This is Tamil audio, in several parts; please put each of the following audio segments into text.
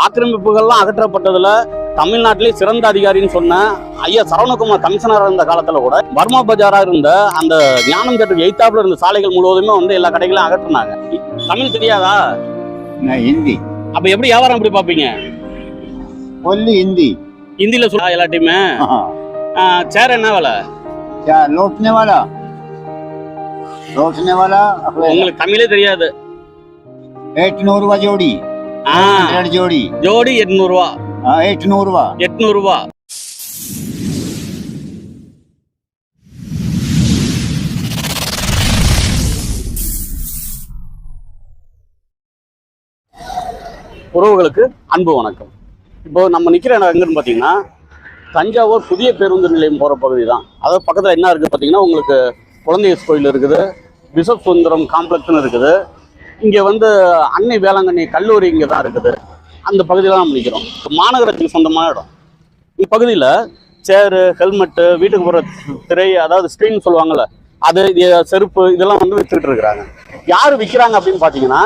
ஆக்கிரமிப்புகள்லாம் அகற்றப்பட்டதுல தமிழ்நாட்டிலே சிறந்த அதிகாரின்னு சொன்ன ஐயா சரவணகுமார் கமிஷனராக இருந்த காலத்தில் கூட பர்மா பஜாராக இருந்த அந்த ஞானம் தேட்டர் எய்த்தாப்புல இருந்த சாலைகள் முழுவதுமே வந்து எல்லா கடைகளும் அகற்றினாங்க. தமிழ் தெரியாதா? ஹிந்தி. அப்போ எப்படி வியாபாரம் எப்படி பாப்பீங்க ஒன்லி ஹிந்தி. ஹிந்தியில சொல்லா எல்லாத்தையுமே சேர் என்ன வேலை? லோட்னே வேலை? லோட்னே வேலை? உங்களுக்கு தமிழே தெரியாது. எட்நூறுபா ஜோடி. ரெண்டு ஜோடி? ஜோடி எட்நூறுவா. எட்நூறுவா. எட்நூறுவா. உறவுகளுக்கு அன்பு வணக்கம். இப்போ நம்ம நிற்கிற இடம் எங்கன்னு பார்த்தீங்கன்னா தஞ்சாவூர் புதிய பேருந்து நிலையம் போகிற பகுதி தான். அதாவது பக்கத்தில் என்ன இருக்குது பார்த்தீங்கன்னா உங்களுக்கு குழந்தைய கோயில் இருக்குது பிஷப் சுந்தரம் காம்ப்ளெக்ஸ்னு இருக்குது. இங்கே வந்து அன்னை வேளாங்கண்ணி கல்லூரி இங்கே தான் இருக்குது. அந்த பகுதியில் தான் முடிக்கிறோம். மாநகரத்துக்கு மாநகராட்சிக்கு சொந்தமான இடம். இப்பகுதியில் சேரு ஹெல்மெட்டு வீட்டுக்கு போகிற திரை அதாவது ஸ்க்ரீன் சொல்லுவாங்கள்ல அது இது செருப்பு இதெல்லாம் வந்து வித்துக்கிட்டு இருக்கிறாங்க. யார் விற்கிறாங்க அப்படின்னு பார்த்தீங்கன்னா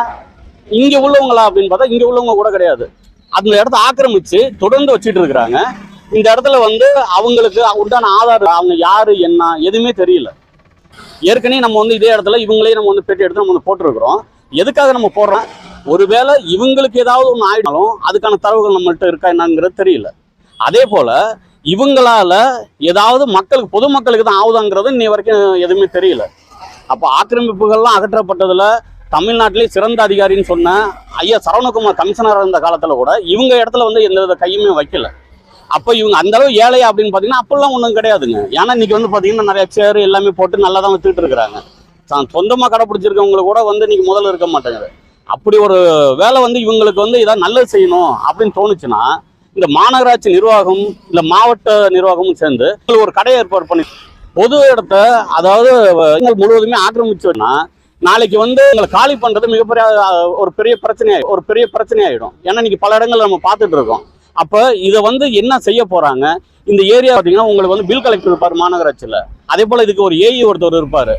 இங்கே உள்ளவங்களா அப்படின்னு பார்த்தா இங்கே உள்ளவங்க கூட கிடையாது. அந்த இடத்த ஆக்கிரமித்து தொடர்ந்து வச்சுட்டு இருக்கிறாங்க. இந்த இடத்துல வந்து அவங்களுக்கு உண்டான ஆதாரம் அவங்க யார் என்ன எதுவுமே தெரியல. ஏற்கனவே நம்ம வந்து இதே இடத்துல இவங்களே நம்ம வந்து பேட்டி எடுத்து நம்ம வந்து போட்டிருக்கிறோம். எதுக்காக நம்ம போடுறோம்? ஒருவேளை இவங்களுக்கு ஏதாவது ஒன்று ஆயிட்டாலும் அதுக்கான தரவுகள் நம்மள்கிட்ட இருக்கா என்னங்கிறது தெரியல. அதே போல் இவங்களால ஏதாவது மக்களுக்கு பொதுமக்களுக்கு தான் ஆகுதாங்கிறது இன்னை வரைக்கும் எதுவுமே தெரியல. அப்போ ஆக்கிரமிப்புகள்லாம் அகற்றப்பட்டதில் தமிழ்நாட்டிலே சிறந்த அதிகாரின்னு சொன்ன ஐயா சரவணகுமார் கமிஷனராக இருந்த காலத்தில் கூட இவங்க இடத்துல வந்து எந்த வித கையுமே வைக்கல. அப்போ இவங்க அந்தளவு ஏழையா அப்படின்னு பார்த்தீங்கன்னா அப்போல்லாம் ஒன்றும் கிடையாதுங்க. ஏன்னா இன்னைக்கு வந்து பார்த்தீங்கன்னா நிறைய சேர் எல்லாமே போட்டு நல்லா தான் வித்துட்டு இருக்கிறாங்க. தான் சொந்தமாக கடைப்பிடிச்சிருக்கவங்களுக்கு கூட வந்து இன்னைக்கு முதல்ல இருக்க மாட்டேங்குது. அப்படி ஒரு வேலை வந்து இவங்களுக்கு வந்து ஏதாவது நல்லது செய்யணும் அப்படின்னு தோணுச்சுன்னா இந்த மாநகராட்சி நிர்வாகம் இல்லை மாவட்ட நிர்வாகமும் சேர்ந்து ஒரு கடையை ஏற்பாடு பண்ணி பொது இடத்த அதாவது எங்கள் முழுவதுமே ஆக்கிரமிச்சோன்னா நாளைக்கு வந்து எங்களை காலி பண்ணுறது மிகப்பெரிய ஒரு பெரிய பிரச்சனை ஒரு பெரிய பிரச்சனையாயிடும். ஏன்னா இன்னைக்கு பல இடங்கள் நம்ம பார்த்துட்டு இருக்கோம். அப்போ இதை வந்து என்ன செய்ய போகிறாங்க இந்த ஏரியா பார்த்தீங்கன்னா உங்களுக்கு வந்து பில் கலெக்டர் இருப்பார் மாநகராட்சியில். அதே போல் இதுக்கு ஒரு ஏஇ ஒருத்தர் இருப்பார்.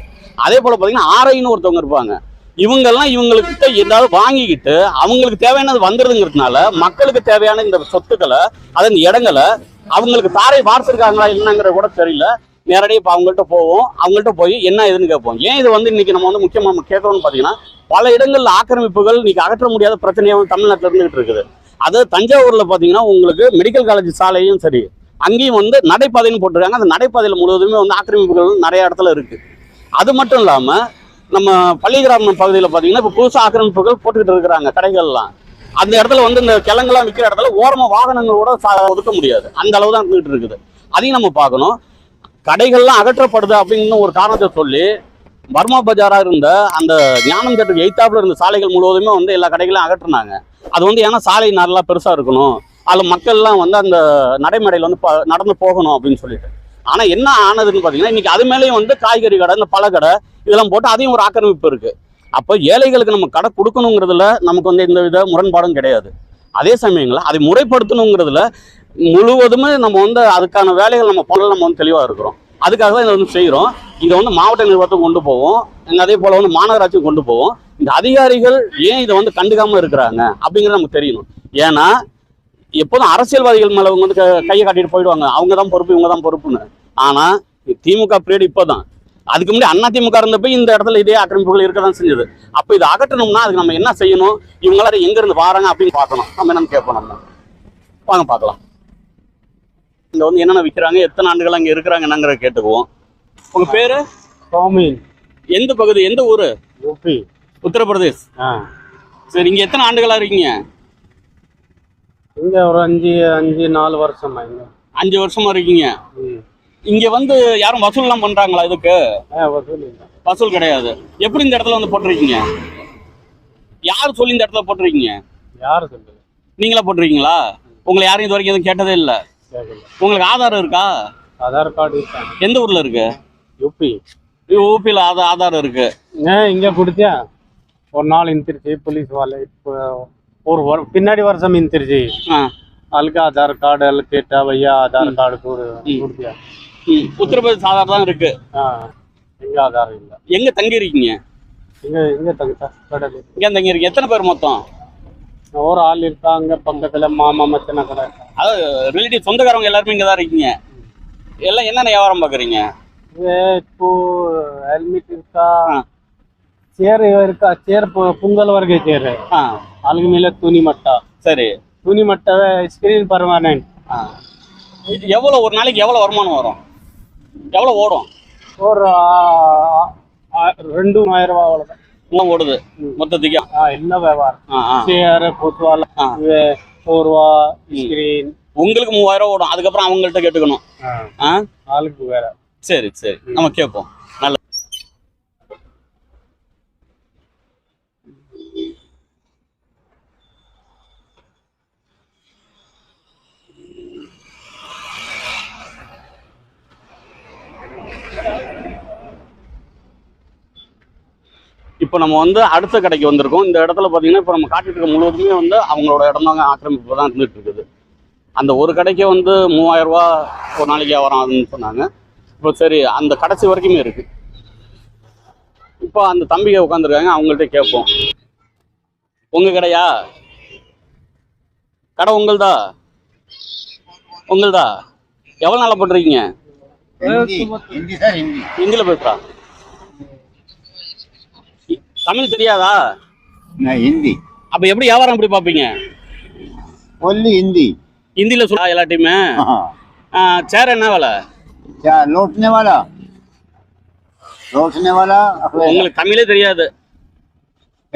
அதே போல் பார்த்தீங்கன்னா ஆர்ஐன்னு ஒருத்தவங்க இருப்பாங்க. இவங்கெல்லாம் இவங்களுக்கு ஏதாவது வாங்கிக்கிட்டு அவங்களுக்கு தேவையானது வந்துடுதுங்கிறதுனால மக்களுக்கு தேவையான இந்த சொத்துக்களை அதன் இடங்களை அவங்களுக்கு தாரை வார்த்திருக்காங்களா என்னங்கிற கூட தெரியல. நேரடியாக இப்போ அவங்கள்ட்ட போவோம். அவங்கள்ட்ட போய் என்ன ஏதுன்னு கேட்போம். ஏன் இது வந்து இன்னைக்கு நம்ம வந்து முக்கியமாக நம்ம பார்த்தீங்கன்னா பல இடங்களில் ஆக்கிரமிப்புகள் இன்னைக்கு அகற்ற முடியாத பிரச்சனையாகவும் தமிழ்நாட்டில் இருந்துகிட்டு இருக்குது. அது தஞ்சாவூரில் பார்த்தீங்கன்னா உங்களுக்கு மெடிக்கல் காலேஜ் சாலையும் சரி அங்கேயும் வந்து நடைபாதைன்னு போட்டிருக்காங்க. அந்த நடைபாதையில் முழுவதுமே வந்து ஆக்கிரமிப்புகள் நிறைய இடத்துல இருக்குது அது மட்டும் இல்லாமல் நம்ம பள்ளிகிராமம் பகுதியில் பார்த்தீங்கன்னா இப்போ புதுசாக ஆக்கிரமிப்புகள் போட்டுக்கிட்டு இருக்கிறாங்க கடைகள்லாம். அந்த இடத்துல வந்து இந்த கிழங்குலாம் விற்கிற இடத்துல ஓரமாக வாகனங்களோட சா- ஒதுக்க முடியாது. அந்த அளவு தான் இருந்துகிட்டு இருக்குது. அதையும் நம்ம பார்க்கணும். கடைகள்லாம் அகற்றப்படுது அப்படின்னு ஒரு காரணத்தை சொல்லி பர்மா பஜாராக இருந்த அந்த ஞானம் தேட்டருக்கு எய்த்தாப்பில் இருந்த சாலைகள் முழுவதுமே வந்து எல்லா கடைகளையும் அகற்றினாங்க. அது வந்து ஏன்னா சாலை நல்லா பெருசாக இருக்கணும். அதில் மக்கள்லாம் வந்து அந்த நடைமுறையில் வந்து ப- நடந்து போகணும் அப்படின்னு சொல்லிட்டு. ஆனால் என்ன ஆனதுன்னு பார்த்தீங்கன்னா இன்றைக்கி அது மேலேயும் வந்து காய்கறி கடை இந்த பழக்கடை இதெல்லாம் போட்டு அதையும் ஒரு ஆக்கிரமிப்பு இருக்குது அப்போ ஏழைகளுக்கு நம்ம கடை கொடுக்கணுங்கிறதுல நமக்கு வந்து எந்த வித முரண்பாடும் கிடையாது. அதே சமயங்களில் அதை முறைப்படுத்தணுங்கிறதுல முழுவதுமே நம்ம வந்து அதுக்கான வேலைகள் நம்ம பண்ணல நம்ம வந்து தெளிவாக இருக்கிறோம். அதுக்காக தான் இதை வந்து செய்கிறோம் இதை வந்து மாவட்ட நிர்வாகத்தை கொண்டு போவோம். அதே போல் வந்து மாநகராட்சிக்கு கொண்டு போவோம். இந்த அதிகாரிகள் ஏன் இதை வந்து கண்டுக்காமல் இருக்கிறாங்க அப்படிங்கிறது நமக்கு தெரியணும். ஏன்னா எப்போதும் அரசியல்வாதிகள் மேலே அவங்க வந்து க- கையை காட்டிட்டு போயிடுவாங்க. அவங்க தான் பொறுப்பு இவங்க தான் பொறுப்புன்னு. ஆனால் திமுக பீரியட் இப்போ தான் அதுக்கு முன்னாடி அண்ணா திமுக இருந்தப்ப இந்த இடத்துல இதே ஆக்கிரமிப்புகள் இருக்க தான் செஞ்சது. அப்போ இதை அகற்றணும்னா அதுக்கு நம்ம என்ன செய்யணும்? இவங்களாம் எங்கேருந்து வாராங்க அப்படின்னு பார்க்கணும். நம்ம என்னன்னு கேட்போம் நம்ம. வாங்க பார்க்கலாம். இங்க வந்து என்னென்ன விற்கிறாங்க எத்தனை ஆண்டுகள் அங்கே இருக்கிறாங்க என்னங்கிறத கேட்டுக்குவோம். உங்க பேரு? சௌமின். எந்த பகுதி எந்த ஊரு? யூபி உத்தரப்பிரதேஷ். ஆ. சரி இங்க எத்தனை ஆண்டுகளா இருக்கீங்க? இங்கே ஒரு அஞ்சு அஞ்சு நாலு வருஷமா இங்க. அஞ்சு வருஷமா இருக்கீங்க. இங்க வந்து யாரும் வசூல்லாம் பண்றாங்களா இதுக்கு? வசூல் வசூல் கிடையாது. எப்படி இந்த இடத்துல வந்து போட்டிருக்கீங்க? யார் சொல்லி இந்த இடத்துல போட்டிருக்கீங்க? யார் சொல்லுது நீங்களா போட்டிருக்கீங்களா? உங்களை யாரும் இது வரைக்கும் எதுவும் கேட்டதே இல்லை. உங்களுக்கு ஆதாரம் இருக்கா? ஆதார் கார்டு எந்த ஊர்ல இருக்கு? யூபி. ஊபியில் ஆதார் ஆதாரம் இருக்கு. ஏன் இங்கே கொடுத்தியா? ஒரு நாள் இன்த்திருச்சு போலீஸ் வாले இப்போ ஒரு பின்னாடி வருஷம் இன்த்திருச்சு. ஆ. அதுக்கு ஆதார் கார்டு எல்லாம் கேட்டா பையா ஆதார் கார்டு. கொடுத்தியா? உத்தரப்பிரதேச ஆதார் தான் இருக்கு. எங்க ஆதாரம் இல்லை. எங்க தங்கி இருக்கீங்க இங்கே இங்கே தங்கிட்டா கடல் இங்க தங்கி இருக்கீங்க எத்தனை பேர் மொத்தம்? ஒரு ஆள் இருக்காங்க பக்கத்துல மாமா மச்சன கடை அதாவது ரிலேட்டிவ் சொந்தக்காரவங்க எல்லாருமே இங்கே தான் இருக்கீங்க. எல்லாம் என்னென்ன வியாபாரம் பார்க்குறீங்க? இப்போ ஹெல்மெட் இருக்கா சேர் ಇರ್ಕ ಚೇರ್ ಪುಂಗಲ್ ವರ್ಗೆ ಚೇರ್ ಅಲ್ಲಿಗೆ ಮೇಲೆ ತುನಿ ಮಟ್ಟ சரி. துணி மட்டவே ஸ்கிரீன் பர்மனன்ட் எவ்வளோ ஒரு நாளைக்கு எவ்வளோ வருமானம் வரும்? எவ்வளோ ஓடும்? ஒரு ரெண்டு மூவாயிரம் ரூபா அவ்வளோதான் எல்லாம் ஓடுது. மொத்தத்துக்கு. எல்லா வியாபாரம்? சேர் பொத்துவால ஆ. போர்வா ஸ்கிரீன் உங்களுக்கு மூவாயிரம் ஓடும். அதுக்கப்புறம் அவங்கள்ட்ட கேட்டுக்கணும். ஆளுக்கு வேற. சரி சரி. நம்ம கேட்போம் நல்ல இப்போ நம்ம வந்து அடுத்த கடைக்கு வந்திருக்கோம். இந்த இடத்துல பார்த்தீங்கன்னா இப்போ நம்ம காட்டிட்டு இருக்க முழுவதுமே வந்து அவங்களோட இடம் தாங்க ஆக்கிரமிப்பு தான் இருந்துட்டு இருக்குது. அந்த ஒரு கடைக்கே வந்து மூவாயிரம் ரூபா ஒரு நாளைக்கு வராதுன்னு சொன்னாங்க. இப்போ சரி அந்த கடைசி வரைக்குமே இருக்கு. இப்போ அந்த தம்பிகை உட்காந்துருக்காங்க அவங்கள்ட்ட கேட்போம். உங்க கடையா? கடை உங்கள்தா? உங்கள்தா? எவ்வளோ நாளாக பண்ணுறீங்க ஹிந்தியில் பேசுகிறா தமிழ் தெரியாதா? ஹிந்தி. அப்ப எப்படி வியாபாரம் எப்படி பாப்பீங்க ஒல்லி ஹிந்தி. ஹிந்தியில சொல்லா எல்லாத்தையுமே சேர் என்ன வேலை? லோட்னே வாலா லோட்னே வாலா உங்களுக்கு தமிழே தெரியாது.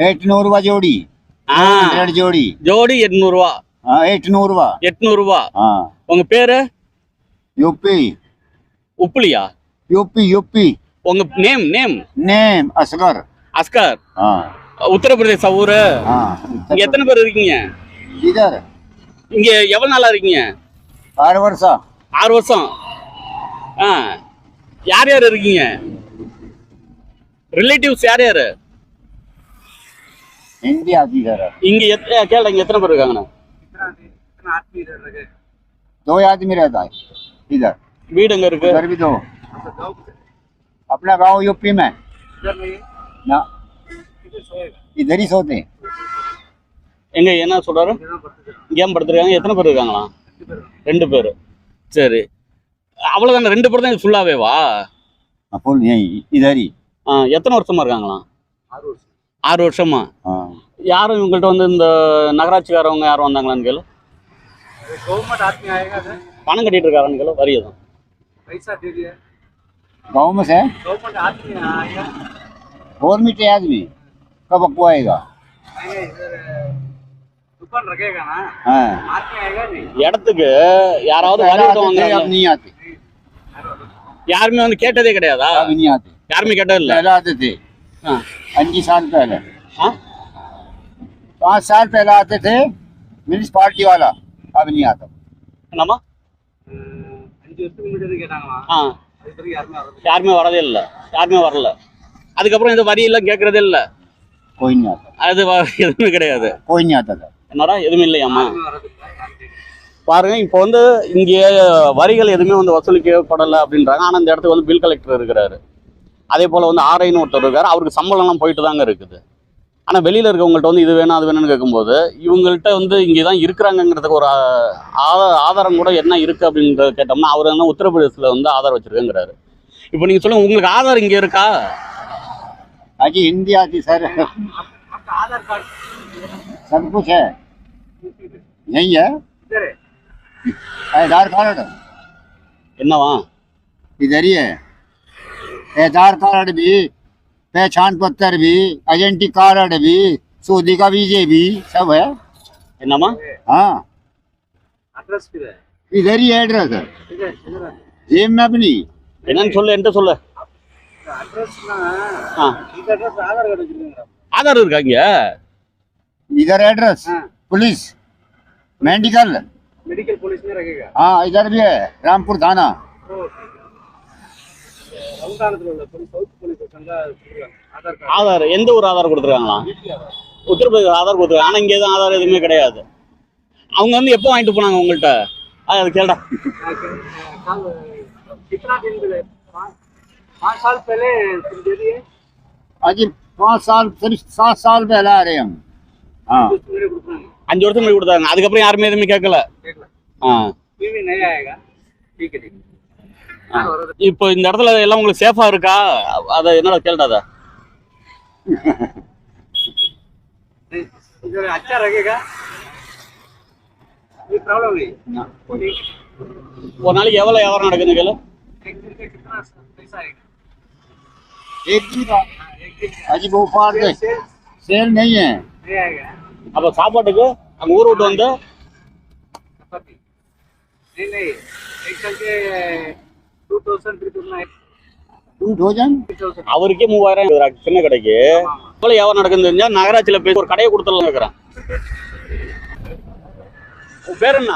எட்நூறுபா ஜோடி. ஜோடி. ஜோடி எட்நூறுபா எட்நூறுவா எட்நூறுபா உங்க பேரு? யுபி உப்புலியா? யுபி யுபி உங்க name name name Asghar Asghar हाँ உத்தரப்பிரதேச ஊரு हाँ இங்க எத்தனை பேர் இருக்கீங்க इधर இங்க எவ்வளவு நாளா இருக்கீங்க हर वर्षा ஆறு வருஷம் ஆ யார் யார் இருக்கீங்க ரிலேட்டிவ்ஸ் யார் யாரு हिंदी आती सर இங்க எத்த- கேளுங்க இங்க எத்தனை பேர் இருக்காங்கண்ணா दो आदमी रहता है इधर வீடு எங்க இருக்கு उधर भी दो अपना गांव यूपी में ना इधर ही सोते हैं எங்க என்ன சொல்றாரு கேம் படுத்துருக்காங்க எத்தனை பேர் இருக்காங்களா ரெண்டு பேர் சரி அவ்வளவுதானே ரெண்டு பேர் தான் ஃபுல்லாவே வா फुल यही इधर ही ஆ, எத்தனை வருஷமா இருக்காங்களா ஆறு வருஷமா हाँ யாரும் இவங்கள்ட்ட வந்து இந்த நகராட்சிக்காரவங்க யாரும் வந்தாங்களான்னு கேளு गवर्नमेंट आदमी आएगा सर பணம் கட்டிட்டு இருக்காரான்னு கேளு வரி எதுவும் पैसा और मीठे आदमी कब आपको आएगा आएगा इधर दुकान रखेगा ना हाँ आदमी आएगा नहीं இடத்துக்கு யாராவது வரி पहले விட்டு आते थे, अब வாங்குறாங்க नहीं आते யாருமே வந்து கேட்டதே கிடையாதா अब नहीं आते யாருமே கேட்டது இல்ல पहले आते थे ஆ. अंजी साल पहले ஆ? पाँच साल पहले आते थे म्यूनिसपालिटी वाला अब नहीं आता என்னம்மா அஞ்சு வருஷத்துக்கு முன்னாடி கேட்டாங்களா ஆ அது பிறகு யாருமே வரது யாருமே வரதே இல்லை யாருமே வரல அதுக்கப்புறம் இந்த வரி எல்லாம் கேட்கறதே இல்லை அது எதுவுமே கிடையாது. என்னடா எதுவும் இல்லையாம்மா? பாருங்க இப்போ வந்து இங்கே வரிகள் எதுவுமே வந்து வசூலிக்கப்படலை அப்படின்றாங்க. ஆனால் இந்த இடத்துக்கு வந்து பில் கலெக்டர் இருக்கிறாரு. அதே போல் வந்து ஆர்ஐன்னு ஒருத்தர் இருக்கார். அவருக்கு சம்பளம்லாம் போயிட்டு தாங்க இருக்குது. ஆனால் வெளியில் இருக்கவங்கள்ட்ட வந்து இது வேணும் அது வேணும்னு கேட்கும்போது இவங்கள்ட்ட வந்து இங்கே தான் இருக்கிறாங்கங்கிறதுக்கு ஒரு ஆதாரம் கூட என்ன இருக்குது அப்படின்றத கேட்டோம்னா அவர் என்ன உத்தரப்பிரதேசில் வந்து ஆதாரம் வச்சுருக்கேங்கிறாரு. இப்போ நீங்கள் சொல்லுங்கள் உங்களுக்கு ஆதார் இங்கே இருக்கா? अजी हिंदी आती सर आपका आधार कार्ड सब कुछ है यही है इधर है आधार कार्ड என்னவா इधर ही है आधार कार्ड भी पहचान पत्र भी आइडेंटी कार्ड भी सऊदी का वीजे भी सब है என்னம்மா हाँ एड्रेस किधर है इधर ही एड्रेस है ठीक है इधर है जेब में अपनी என்னன்னு சொல்லு என்கிட்ட சொல்லு ஆதார் இருக்கா இங்கே इधर एड्रेस हाँ पुलिस मेडिकल मेडिकल पुलिस में रखेगा हाँ इधर भी है रामपुर थाना சவுண்டானத்தில் உள்ள போலீஸ் சவுத் போலீஸ் சங்கா ஆதார் கார்டு ஆதார் எந்த ஒரு ஆதார் கொடுத்துருக்காங்களா உத்தரப்பிரதேச ஆதார் கொடுத்துருக்காங்க ஆனால் இங்கே எதுவும் ஆதார் எதுவுமே கிடையாது அவங்க வந்து எப்போ வாங்கிட்டு போனாங்க உங்கள்கிட்ட அது அது पाँच पाँच साल पहले तुम दे दिए अजी पाँच साल सिर्फ सात साल पहले आ रहे हम हाँ कुछ मेरे ग्रुप में அஞ்சு வருஷம் முன்னாடி கொடுத்தாங்க அதுக்கப்புறம் யாருமே எதுவுமே கேட்கல ஆ फिर भी नहीं आएगा ठीक है ठीक है ஆ. இப்போ இந்த இடத்துல எல்லாம் உங்களுக்கு சேஃபா இருக்கா அதை என்னடா கேள்டாத नहीं, इधर अच्छा रहेगा कोई प्रॉब्लम नहीं ठीक है। ஒரு நாளைக்கு எவ்வளவு வியாபாரம் நடக்குது கேளு एक दिन का कितना पैसा आएगा அஜி பாடு சேல் நெய் அப்ப சாப்பாட்டுக்கு அங்க ஊர் விட்டு வந்து அவருக்கே மூவாயிரம் சின்ன கடைக்கு. இவ்வளவு வியாபாரம் நடக்குது நகராட்சியில பேசி ஒரு கடையை கொடுத்துடலாம் இருக்கிறேன் பேர் என்ன?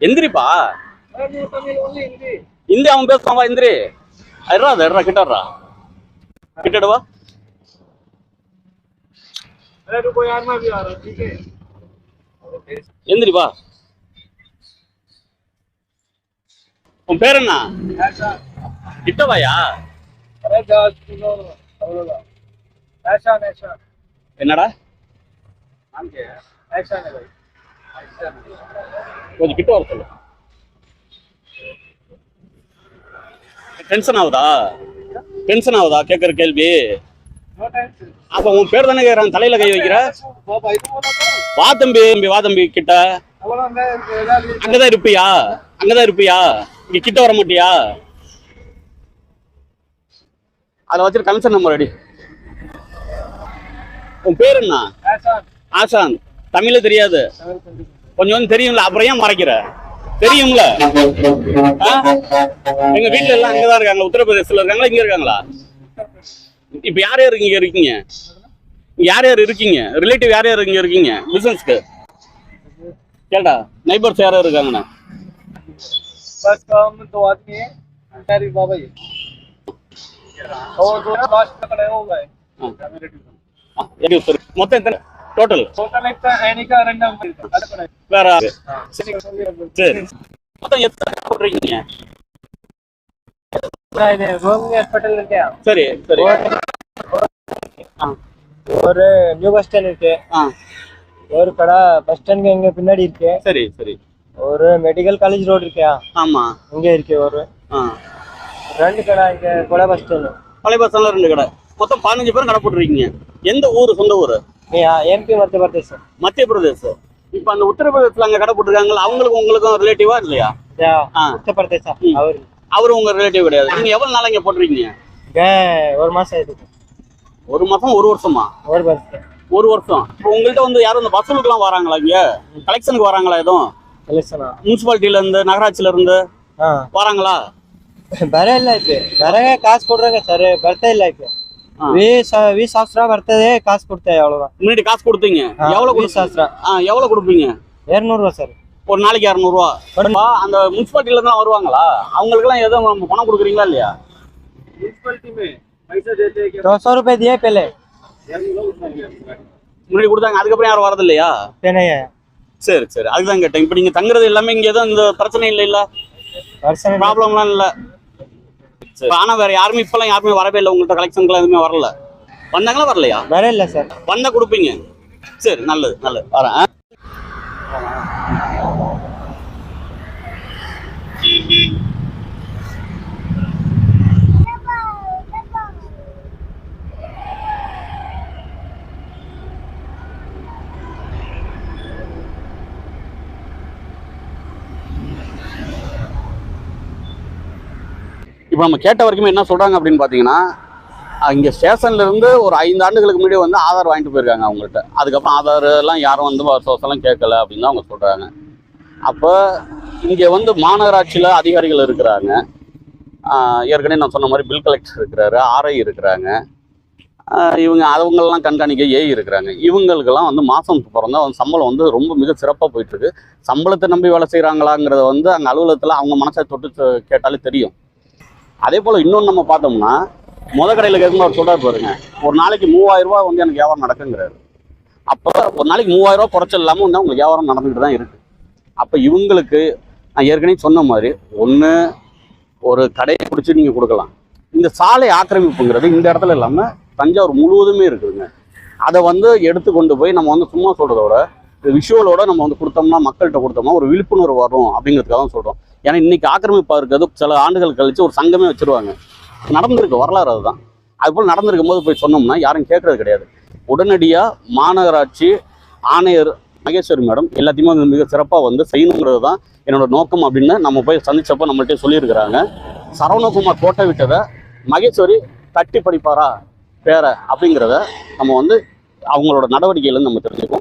எந்திரிப்பா. இந்தி. அவன் பேசுவான் எந்திரி ఎర్రా అది ఎర్రా కిటార్రా కిటాడవా ఎందుకు బా? உன் பேர் என்ன கிட்டவாயா என்னடா கொஞ்சம் கிட்ட வர சொல்லு டென்ஷன் ஆகுதா? டென்ஷன் ஆகுதா? கேட்குற கேள்வி. அப்போ உன் பேர் தானே கேட்குறான் தலையில் கை வைக்கிற? வா தம்பி தம்பி வா தம்பி கிட்ட. அங்கதான் இருப்பியா? அங்கதான் இருப்பியா? இங்க கிட்ட வர மாட்டியா? அதை வச்சுட்டு கன்சர்ன் நம்பர் அடி. உன் பேர் என்ன? ஆசான். தமிழே தெரியாது. கொஞ்சம் வந்து தெரியும்ல அப்புறம் ஏன் மறைக்கிற? தெரியும்ல ஆ? எங்க வீட்ல எல்லாம் அங்கதான் இருக்காங்க உத்தரப்பிரதேசத்துல இருக்காங்களா இங்க இருக்காங்களா இப்ப யார் யார் இங்க இருக்கீங்க இங்க யார் யார் இருக்கீங்க ரிலேட்டிவ் யார் யார் இங்க இருக்கீங்க பிசினஸ்க்கு கேட்டா நைபர்ஸ் யார் யார் இருக்காங்கண்ணா बस हम दो आदमी है मेरी बाबा ये और दो लास्ट तक रहे हो गए ஆ, எப்படி சொல்லு. டோட்டல் வேற சரி. மொத்தம் எத்தனை போடுறீங்க சரி சரி. ஒரு நியூ பஸ் ஸ்டாண்ட் இருக்கு. ஒரு கடை பஸ் ஸ்டாண்ட் இங்க பின்னாடி இருக்கு. சரி சரி. ஒரு மெடிக்கல் காலேஜ் ரோடு இருக்கியா? ஆமா. இங்க இருக்கு ஒரு. ரெண்டு கடை இங்க கொலை பஸ் ஸ்டாண்ட். கொலை பஸ் ஸ்டாண்ட்ல ரெண்டு கடை. மொத்தம் பதினஞ்சு பேர் கடை போட்டுருக்கீங்க. எந்த ஊர் சொந்த ஊர்? எம்பி மத்திய பிரதேஷ் மத்திய பிரதேசம் இப்போ அந்த உத்தரப்பிரதேசத்தில் அங்கே கடை போட்டிருக்காங்களா அவங்களுக்கும் உங்களுக்கும் ரிலேட்டிவா இல்லையா ஆ. உத்தர பிரதேசா ம். அவரு அவரு உங்க ரிலேட்டிவ் கிடையாது நீங்க எவ்வளவு நாள் இங்க போட்டிருக்கீங்க இங்க ஒரு மாசம் ஆயிடுச்சு ஒரு மாசம் ஒரு வருஷமா ஒரு பஸ் ஒரு வருஷம் இப்போ உங்கள்கிட்ட வந்து யாரும் இந்த வசூலுக்குலாம் வராங்களா இங்க கலெக்ஷனுக்கு வராங்களா எதுவும் கலெக்ஷனா முனிசிபாலிட்டியில இருந்து நகராட்சியில இருந்து ಹಾ வராங்களா ಬರ ಇಲ್ಲ ಐತೆ ಬರಗೆ ಕಾಸು ಕೊಡ್ರಂಗ ಸರ್ ಬರ್ತಾ ಇಲ್ಲ ಐತೆ வீஸ் சாஸ்திரா வர்த்ததே காசு கொடுத்தேன் எவ்வளோதான் முன்னாடி காசு கொடுத்தீங்க. எவ்வளோ வீஸ் சாஸ்திரா. ஆ கொடுப்பீங்க? இரநூறுவா சார். ஒரு நாளைக்கு இரநூறுவா. அந்த முனிசிபாலிட்டியில தான் வருவாங்களா? அவங்களுக்குலாம் எதுவும் பணம் கொடுக்குறீங்களா இல்லையா? दो सौ रुपए முன்னாடி கொடுத்தாங்க அதுக்கப்புறம் யாரும் வரது இல்லையா சரி சரி. அதுதான் கேட்டேன். இப்போ தங்குறது எல்லாமே இங்க எதுவும் இந்த பிரச்சனை இல்லை. இல்ல ப்ராப்ளம்லாம் இல்லை. ஆனா வேற யாருமே இப்பெல்லாம் யாருமே வரவே இல்லை. உங்கள்ட்ட கலெக்ஷன் எதுவுமே வரல. வந்தாங்களா வரலையா? வர இல்லை சார் வந்தா கொடுப்பீங்க. சரி நல்லது நல்லது. வரேன். இப்போ நம்ம கேட்ட வரைக்கும் என்ன சொல்கிறாங்க அப்படின்னு பார்த்தீங்கன்னா இங்கே ஸ்டேஷன்லேருந்து ஒரு ஐந்து ஆண்டுகளுக்கு முன்னாடி வந்து ஆதார் வாங்கிட்டு போயிருக்காங்க அவங்கள்ட்ட. அதுக்கப்புறம் ஆதார் எல்லாம் யாரும் வந்து வருஷ வருஷம்லாம் கேட்கல அப்படின்னு தான் அவங்க சொல்கிறாங்க அப்போ இங்கே வந்து மாநகராட்சியில் அதிகாரிகள் இருக்கிறாங்க. ஏற்கனவே நான் சொன்ன மாதிரி பில் கலெக்டர் இருக்கிறாரு ஆர்ஐ இருக்கிறாங்க. இவங்க அவங்களெலாம் கண்காணிக்க ஏஐ இருக்கிறாங்க. இவங்களுக்கெல்லாம் வந்து மாதம் பிறந்தா வந்து சம்பளம் வந்து ரொம்ப மிக சிறப்பாக போயிட்டுருக்கு சம்பளத்தை நம்பி வேலை செய்கிறாங்களாங்கிறத வந்து அங்கே அலுவலகத்தில் அவங்க மனசை தொட்டு கேட்டாலே தெரியும். அதே போல் இன்னொன்று நம்ம பார்த்தோம்னா முத கடையில் கேட்கும்போது அவர் சொல்கிறார் பாருங்க ஒரு நாளைக்கு மூவாயிரம் வந்து எனக்கு வியாபாரம் நடக்குங்கிறாரு. அப்போ ஒரு நாளைக்கு மூவாயிரம் ரூபாய் குறைச்சல் இல்லாமல் வந்து உங்களுக்கு வியாபாரம் நடந்துக்கிட்டு தான் இருக்குது அப்போ இவங்களுக்கு நான் ஏற்கனவே சொன்ன மாதிரி ஒன்று ஒரு கடையை பிடிச்சி நீங்கள் கொடுக்கலாம். இந்த சாலை ஆக்கிரமிப்புங்கிறது இந்த இடத்துல இல்லாமல் தஞ்சாவூர் முழுவதுமே இருக்குதுங்க. அதை வந்து எடுத்து கொண்டு போய் நம்ம வந்து சும்மா சொல்கிறத விட விஷுவலோட நம்ம வந்து கொடுத்தோம்னா மக்கள்கிட்ட கொடுத்தோம்னா ஒரு விழிப்புணர்வு வரும் அப்படிங்கிறதுக்காக தான் சொல்கிறோம் ஏன்னா இன்னைக்கு ஆக்கிரமிப்பாக இருக்கிறது சில ஆண்டுகள் கழித்து ஒரு சங்கமே வச்சுருவாங்க. நடந்திருக்கு வரலாறு அதுதான். அதுபோல் நடந்திருக்கும் போது போய் சொன்னோம்னா யாரும் கேட்கறது கிடையாது. உடனடியாக மாநகராட்சி ஆணையர் மகேஸ்வரி மேடம் எல்லாத்தையுமே வந்து மிக சிறப்பாக வந்து செய்யணுங்கிறது தான் என்னோட நோக்கம் அப்படின்னு நம்ம போய் சந்திச்சப்போ நம்மள்கிட்ட சொல்லியிருக்கிறாங்க. சரவணகுமார் கோட்டை விட்டதை மகேஸ்வரி தட்டி படிப்பாரா பேர அப்படிங்கிறத நம்ம வந்து அவங்களோட நடவடிக்கையிலேருந்து நம்ம தெரிஞ்சுக்கோம்